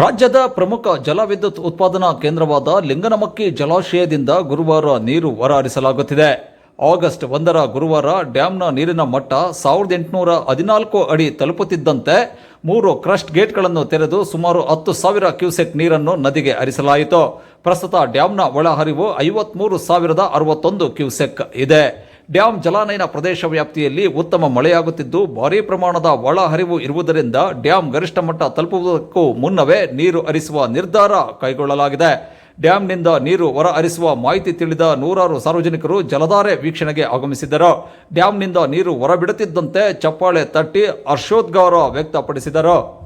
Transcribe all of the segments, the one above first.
ರಾಜ್ಯದ ಪ್ರಮುಖ ಜಲವಿದ್ಯುತ್ ಉತ್ಪಾದನಾ ಕೇಂದ್ರವಾದ ಲಿಂಗನಮಕ್ಕಿ ಜಲಾಶಯದಿಂದ ಗುರುವಾರ ನೀರು ಹೊರಹರಿಸಲಾಗುತ್ತಿದೆ ಆಗಸ್ಟ್ ಒಂದರ ಗುರುವಾರ ಡ್ಯಾಂನ ನೀರಿನ ಮಟ್ಟ ಸಾವಿರದ ಎಂಟುನೂರ ಹದಿನಾಲ್ಕು ಅಡಿ ತಲುಪುತ್ತಿದ್ದಂತೆ ಮೂರು ಕ್ರಸ್ಟ್ ಗೇಟ್ಗಳನ್ನು ತೆರೆದು ಸುಮಾರು ಹತ್ತು ಸಾವಿರ ಕ್ಯೂಸೆಕ್ ನೀರನ್ನು ನದಿಗೆ ಹರಿಸಲಾಯಿತು. ಪ್ರಸ್ತುತ ಡ್ಯಾಂನ ಒಳಹರಿವು ಐವತ್ಮೂರು ಸಾವಿರದ ಅರವತ್ತೊಂದು ಕ್ಯೂಸೆಕ್ ಇದೆ. ಡ್ಯಾಂ ಜಲಾನಯನ ಪ್ರದೇಶ ವ್ಯಾಪ್ತಿಯಲ್ಲಿ ಉತ್ತಮ ಮಳೆಯಾಗುತ್ತಿದ್ದು, ಭಾರೀ ಪ್ರಮಾಣದ ಒಳಹರಿವು ಇರುವುದರಿಂದ ಡ್ಯಾಂ ಗರಿಷ್ಠ ಮಟ್ಟ ತಲುಪುವುದಕ್ಕೂ ಮುನ್ನವೇ ನೀರು ಹರಿಸುವ ನಿರ್ಧಾರ ಕೈಗೊಳ್ಳಲಾಗಿದೆ. ಡ್ಯಾಂನಿಂದ ನೀರು ಹೊರ ಹರಿಸುವ ಮಾಹಿತಿ ತಿಳಿದ ನೂರಾರು ಸಾರ್ವಜನಿಕರು ಜಲಧಾರೆ ವೀಕ್ಷಣೆಗೆ ಆಗಮಿಸಿದರು ಡ್ಯಾಂನಿಂದ ನೀರು ಹೊರಬಿಡುತ್ತಿದ್ದಂತೆ ಚಪ್ಪಾಳೆ ತಟ್ಟಿ ಹರ್ಷೋದ್ಗಾರ ವ್ಯಕ್ತಪಡಿಸಿದರು.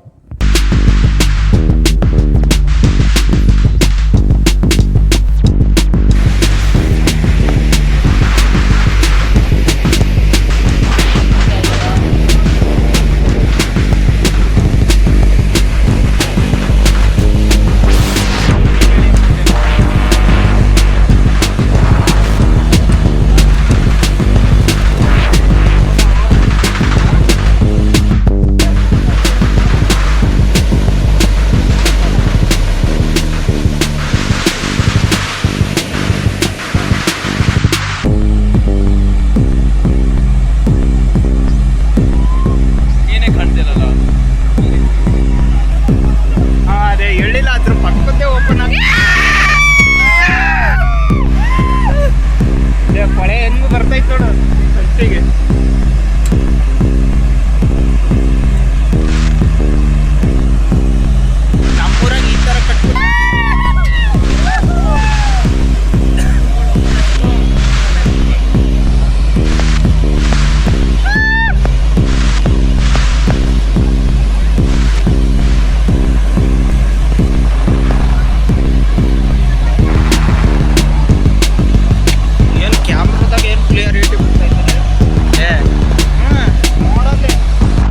Yeah.